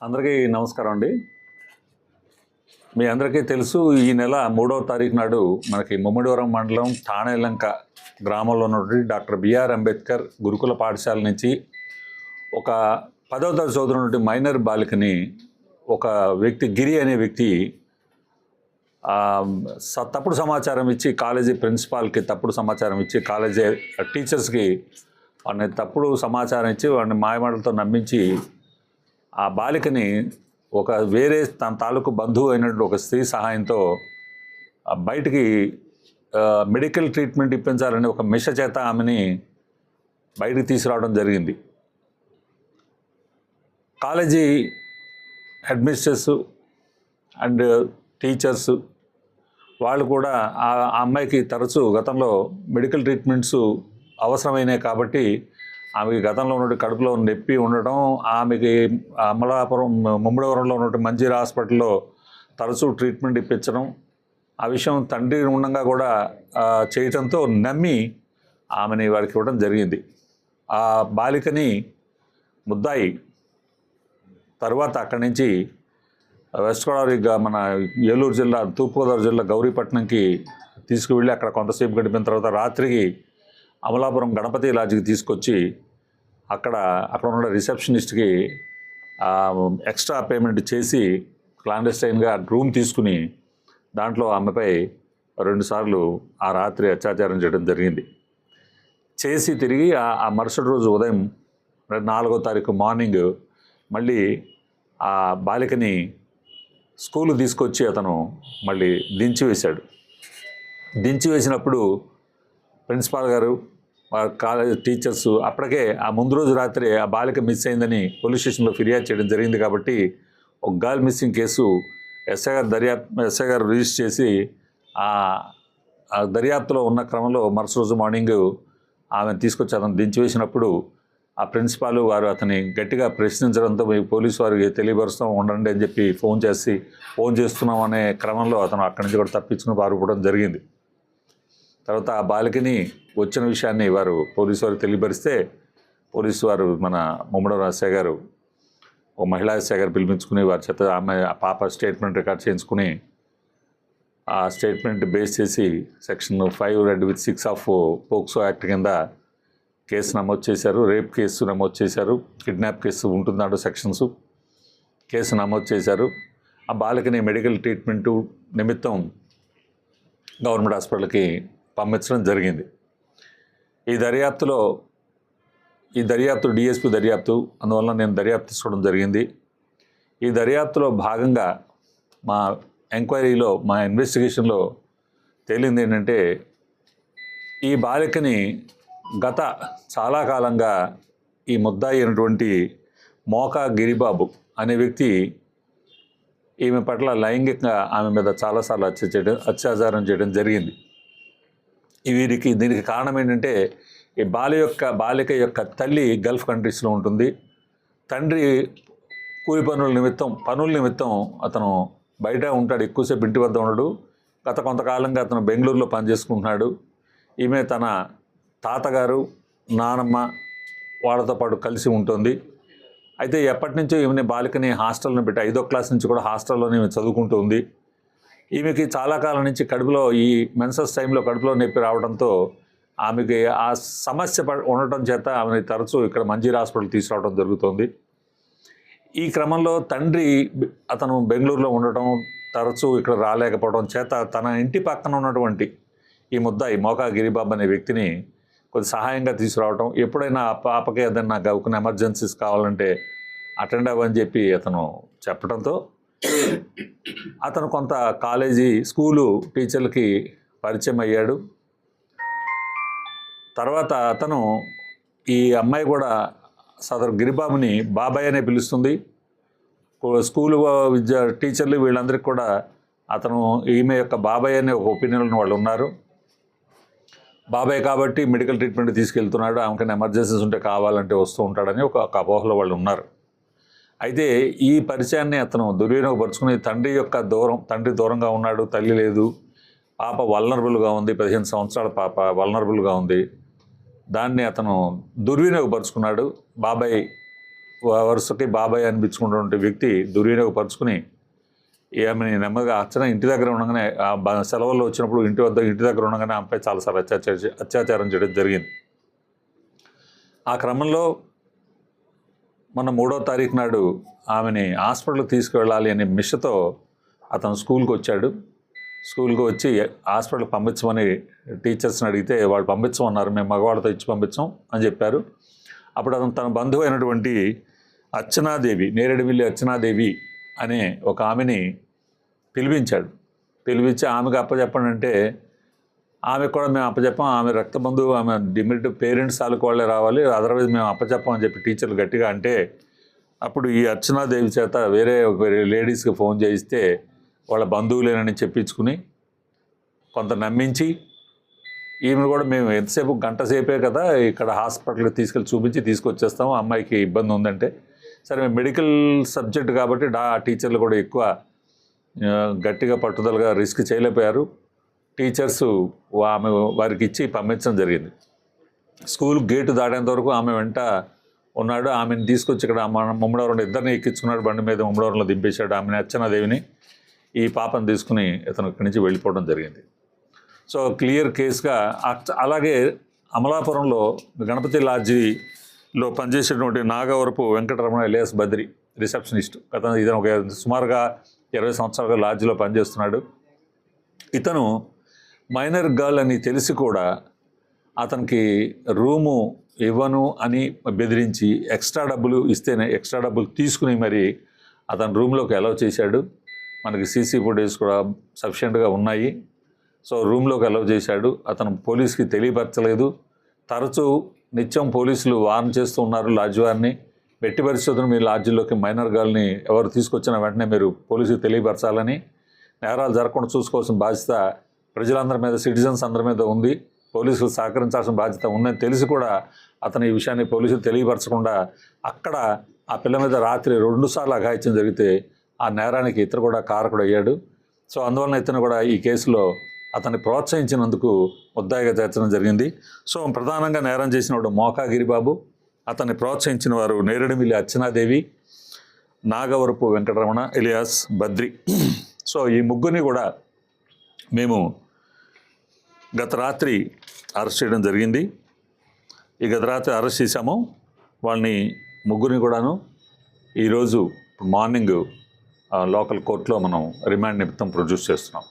అందరికీ నమస్కారం అండి. మీ అందరికీ తెలుసు ఈ నెల మూడవ తారీఖు నాడు మనకి ముమ్మిడివరం మండలం ఠాణేలంక గ్రామంలో ఉన్నటువంటి డాక్టర్ బిఆర్ అంబేద్కర్ గురుకుల పాఠశాల నుంచి ఒక పదవ తరగతి చదువుతున్నటువంటి మైనర్ బాలికని ఒక వ్యక్తి గిరి అనే వ్యక్తి స- తప్పుడు సమాచారం ఇచ్చి కాలేజీ ప్రిన్సిపాల్కి తప్పుడు సమాచారం ఇచ్చి కాలేజీ టీచర్స్కి వాడిని తప్పుడు సమాచారం ఇచ్చి వాడిని మాయమాటలతో నమ్మించి ఆ బాలికని ఒక వేరే తన తాలూకు బంధువు అయినటువంటి ఒక స్త్రీ సహాయంతో బయటికి మెడికల్ ట్రీట్మెంట్ ఇప్పించాలని ఒక మిష చేత ఆమెని బయటికి తీసుకురావడం జరిగింది. కాలేజీ అడ్మినిస్ట్రేస్ అండ్ టీచర్స్ వాళ్ళు కూడా ఆ ఆ అమ్మాయికి తరచూ గతంలో మెడికల్ ట్రీట్మెంట్స్ అవసరమైనాయి కాబట్టి ఆమెకి గతంలో ఉన్నట్టు కడుపులో నొప్పి ఉండడం ఆమెకి అమలాపురం ముమ్మడివరంలో ఉన్నట్టు మంజీర హాస్పిటల్లో తరచూ ట్రీట్మెంట్ ఇప్పించడం ఆ విషయం తండ్రి ఉండగా కూడా చేయటంతో నమ్మి ఆమెని వారికి ఇవ్వడం జరిగింది. ఆ బాలికని ముద్దాయి తర్వాత అక్కడి నుంచి వెస్ట్ గోదావరి మన ఏలూరు జిల్లా తూర్పుగోదావరి జిల్లా గౌరీపట్నంకి తీసుకువెళ్ళి అక్కడ కొంతసేపు గడిపిన తర్వాత రాత్రికి అమలాపురం గణపతి లాడ్జికి తీసుకొచ్చి అక్కడ అక్కడ ఉన్న రిసెప్షనిస్ట్కి ఎక్స్ట్రా పేమెంట్ చేసి క్లాండెస్టైన్గా రూమ్ తీసుకుని దాంట్లో ఆమెపై రెండుసార్లు ఆ రాత్రి అత్యాచారం చేయడం జరిగింది. చేసి తిరిగి ఆ మరుసటి రోజు ఉదయం నాలుగో తారీఖు మార్నింగ్ మళ్ళీ ఆ బాలికని స్కూల్ తీసుకొచ్చి అతను మళ్ళీ దించి వేశాడు దించి వేసినప్పుడు ప్రిన్సిపాల్ గారు కాలేజ్ టీచర్స్ అప్పటికే ఆ ముందు రోజు రాత్రి ఆ బాలిక మిస్ అయిందని పోలీస్ స్టేషన్లో ఫిర్యాదు చేయడం జరిగింది కాబట్టి ఒక గర్ల్ మిస్సింగ్ కేసు ఎస్ఐ గారు దర్యాప్తు ఎస్ఐ గారు రిజిస్టర్ చేసి ఆ దర్యాప్తులో ఉన్న క్రమంలో మరుసటి రోజు మార్నింగ్ ఆమెను తీసుకొచ్చి అతను దించివేసినప్పుడు ఆ ప్రిన్సిపాల్ వారు అతని గట్టిగా ప్రశ్నించడంతో మీ పోలీసు వారికి తెలియపరుస్తాం ఉండండి అని చెప్పి ఫోన్ చేసి ఫోన్ చేస్తున్నాం అనే క్రమంలో అతను అక్కడి నుంచి కూడా తప్పించుకుని పారిపోవడం జరిగింది. తర్వాత ఆ బాలికని వచ్చిన విషయాన్ని వారు పోలీసు వారికి తెలియపరిస్తే పోలీసు వారు మన ముమ్మడి రాజశేఖర్ గారు ఓ మహిళా ఎస్ఐ పిలిపించుకుని వారి చేత ఆమె ఆ పాప స్టేట్మెంట్ రికార్డ్ చేయించుకుని ఆ స్టేట్మెంట్ బేస్ చేసి section five read with six of POCSO act కింద కేసు నమోదు చేశారు రేప్ కేసు నమోదు చేశారు కిడ్నాప్ కేసు ఉంటుందాడు సెక్షన్స్. కేసు నమోదు చేశారు. ఆ బాలికని మెడికల్ ట్రీట్మెంటు నిమిత్తం గవర్నమెంట్ హాస్పిటల్కి పంపించడం జరిగింది. ఈ దర్యాప్తులో ఈ దర్యాప్తు డిఎస్పి దర్యాప్తు అందువల్ల నేను దర్యాప్తు తీసుకోవడం జరిగింది. ఈ దర్యాప్తులో భాగంగా మా ఎంక్వైరీలో మా ఇన్వెస్టిగేషన్లో తేలింది ఏంటంటే ఈ బాలికని గత చాలా కాలంగా ఈ ముద్దాయి అయినటువంటి మోకా గిరిబాబు అనే వ్యక్తి ఈమె పట్ల లైంగికంగా ఆమె మీద చాలాసార్లు అత్య చేయడం అత్యాచారం చేయడం జరిగింది. వీరికి దీనికి కారణం ఏంటంటే ఈ బాల యొక్క బాలిక యొక్క తల్లి గల్ఫ్ కంట్రీస్లో ఉంటుంది. తండ్రి కూలి పనుల నిమిత్తం పనుల నిమిత్తం అతను బయట ఉంటాడు ఎక్కువసేపు ఇంటి వద్ద ఉండడు. గత కొంతకాలంగా అతను బెంగళూరులో పనిచేసుకుంటున్నాడు. ఈమె తన తాతగారు నానమ్మ వాళ్ళతో పాటు కలిసి ఉంటుంది. అయితే ఎప్పటి నుంచో ఈమె బాలికని హాస్టల్ని పెట్టి ఐదో క్లాస్ నుంచి కూడా హాస్టల్లోనే ఈమె చదువుకుంటూ ఉంది. ఈమెకి చాలా కాలం నుంచి కడుపులో ఈ మెన్సస్ టైంలో కడుపులో నొప్పి రావడంతో ఆమెకి ఆ సమస్య ప- ఉండటం చేత ఆమెని తరచూ ఇక్కడ మంజీర్ హాస్పిటల్ తీసుకురావడం జరుగుతుంది. ఈ క్రమంలో తండ్రి అతను బెంగళూరులో ఉండటం తరచూ ఇక్కడ రాలేకపోవడం చేత తన ఇంటి పక్కన ఉన్నటువంటి ఈ ముద్దాయి మోకా గిరిబాబు అనే వ్యక్తిని కొద్ది సహాయంగా తీసుకురావడం ఎప్పుడైనా పాపకి ఏదైనా గవుకున్న ఎమర్జెన్సీస్ కావాలంటే అటెండ్ అవ్వని చెప్పి అతను చెప్పడంతో అతను కొంత కాలేజీ స్కూలు టీచర్లకి పరిచయం అయ్యాడు. తర్వాత అతను ఈ అమ్మాయి కూడా సదరు గిరిబాబుని బాబాయ్ అనే పిలుస్తుంది. స్కూలు విద్య టీచర్లు వీళ్ళందరికీ కూడా అతను ఈమె యొక్క బాబాయ్ అనే ఒక ఒపీనియన్ వాళ్ళు ఉన్నారు. బాబాయ్ కాబట్టి మెడికల్ ట్రీట్మెంట్ తీసుకెళ్తున్నాడు. ఆమెకైనా ఎమర్జెన్సీస్ ఉంటే కావాలంటే వస్తూ ఉంటాడని ఒక అపోహలో వాళ్ళు ఉన్నారు. అయితే ఈ పరిచయాన్ని అతను దుర్వినియోగపరుచుకుని తండ్రి యొక్క దూరం తండ్రి దూరంగా ఉన్నాడు తల్లి లేదు. పాప వల్నరబుల్గా ఉంది పదిహేను సంవత్సరాల పాప వల్నరబుల్గా ఉంది. దాన్ని అతను దుర్వినియోగపరుచుకున్నాడు. బాబాయ్ వ- వరుసకి బాబాయ్ అనిపించుకున్నటువంటి వ్యక్తి దుర్వినియోగపరుచుకుని ఆమెని నెమ్మదిగా అర్చన ఇంటి దగ్గర ఉండగానే ఆ సెలవుల్లో వచ్చినప్పుడు ఇంటి వద్ద ఇంటి దగ్గర ఉండగానే ఆమెపై చాలాసార్లు అత్యాచారం అత్యాచారం చేయడం జరిగింది. ఆ క్రమంలో మొన్న మూడో తారీఖు నాడు ఆమెని హాస్పిటల్కి తీసుకువెళ్ళాలి అనే మిషతో అతను స్కూల్కి వచ్చాడు. స్కూల్కి వచ్చి హాస్పిటల్కి పంపించమని టీచర్స్ని అడిగితే వాళ్ళు పంపించమన్నారు మేము మగవాళ్ళతో ఇచ్చి పంపించాం అని చెప్పారు. అప్పుడు అతను తన బంధువు అయినటువంటి అర్చనాదేవి నేరేడుమిల్లి అర్చనాదేవి అనే ఒక ఆమెని పిలిపించాడు. పిలిపించి ఆమెకు అప్పచెప్పండి అంటే ఆమె కూడా మేము అప్పచెప్పాం ఆమె రక్త బంధువు ఆమె డిమిట్ పేరెంట్స్ తాలూకు వాళ్ళే రావాలి. అదర్వైజ్ మేము అప్పచెప్పాం అని చెప్పి టీచర్లు గట్టిగా అంటే అప్పుడు ఈ అర్చనాదేవి చేత వేరే ఒక లేడీస్కి ఫోన్ చేయిస్తే వాళ్ళ బంధువులేనని చెప్పించుకుని కొంత నమ్మించి ఈమెను కూడా మేము ఎంతసేపు గంట సేపే కదా ఇక్కడ హాస్పిటల్కి తీసుకెళ్ళి చూపించి తీసుకొచ్చేస్తాము అమ్మాయికి ఇబ్బంది ఉందంటే. సరే మేము మెడికల్ సబ్జెక్ట్ కాబట్టి డా టీచర్లు కూడా ఎక్కువ గట్టిగా పట్టుదలగా రిస్క్ చేయలేకపోయారు. టీచర్స్ ఆమె వారికి ఇచ్చి పంపించడం జరిగింది. స్కూల్ గేటు దాటేంత వరకు ఆమె వెంట ఉన్నాడు. ఆమెను తీసుకొచ్చి ఇక్కడ మన ఇద్దరిని ఎక్కించుకున్నాడు. బండి మీద ముమ్మడవరంలో దింపేశాడు. ఆమెను అర్చనాదేవిని ఈ పాపను తీసుకుని ఇతను ఇక్కడి నుంచి వెళ్ళిపోవడం జరిగింది. సో క్లియర్ కేసుగా అలాగే అమలాపురంలో గణపతి లాడ్జిలో పనిచేసేటువంటి నాగవరపు వెంకటరమణ ఎలియాస్ బద్రి రిసెప్షనిస్ట్. అతను ఇతను ఒక సుమారుగా ఇరవై సంవత్సరాలుగా లాడ్జిలో పనిచేస్తున్నాడు. ఇతను మైనర్ గర్ల్ అని తెలిసి కూడా అతనికి రూము ఇవ్వను అని బెదిరించి ఎక్స్ట్రా డబ్బులు ఇస్తేనే ఎక్స్ట్రా డబ్బులు తీసుకుని మరి అతను రూమ్లోకి అలౌ చేశాడు. మనకి సీసీ ఫుటేజ్ కూడా సఫిషియెంట్గా ఉన్నాయి. సో రూమ్లోకి అలౌ చేశాడు. అతను పోలీస్కి తెలియపరచలేదు. తరచూ నిత్యం పోలీసులు వార్న్ చేస్తూ ఉన్నారు లాడ్జ్ వారిని. వెట్టి పరిశోధన మీ లాడ్జిలోకి మైనర్ గర్ల్ని ఎవరు తీసుకొచ్చిన వెంటనే మీరు పోలీసుకి తెలియపరచాలని నేరాలు జరగకుండా చూసుకోవాల్సిన బాధ్యత ప్రజలందరి మీద సిటిజన్స్ అందరి మీద ఉంది. పోలీసులు సహకరించాల్సిన బాధ్యత ఉందని తెలిసి కూడా అతను ఈ విషయాన్ని పోలీసులు తెలియపరచకుండా అక్కడ ఆ పిల్ల మీద రాత్రి రెండుసార్లు అఘాయిత్యం జరిగితే ఆ నేరానికి ఇతను కూడా కారకుడు అయ్యాడు. సో అందువలన ఇతను కూడా ఈ కేసులో అతన్ని ప్రోత్సహించినందుకు ముద్దాయిగా చేర్చడం జరిగింది. సో ప్రధానంగా నేరం చేసినవాడు మోకా గిరిబాబు అతన్ని ప్రోత్సహించిన వారు నేరడిమిల్లి అర్చనాదేవి నాగవరపు వెంకటరమణ ఇలియాస్ బద్రి. సో ఈ ముగ్గురిని కూడా మేము గత రాత్రి అరెస్ట్ చేయడం జరిగింది. ఈ గత రాత్రి అరెస్ట్ చేశాము. వాళ్ళని ముగ్గురిని కూడాను ఈరోజు మార్నింగ్ ఆ, లోకల్ కోర్టులో మనం రిమాండ్ నిమిత్తం ప్రొడ్యూస్ చేస్తున్నాం.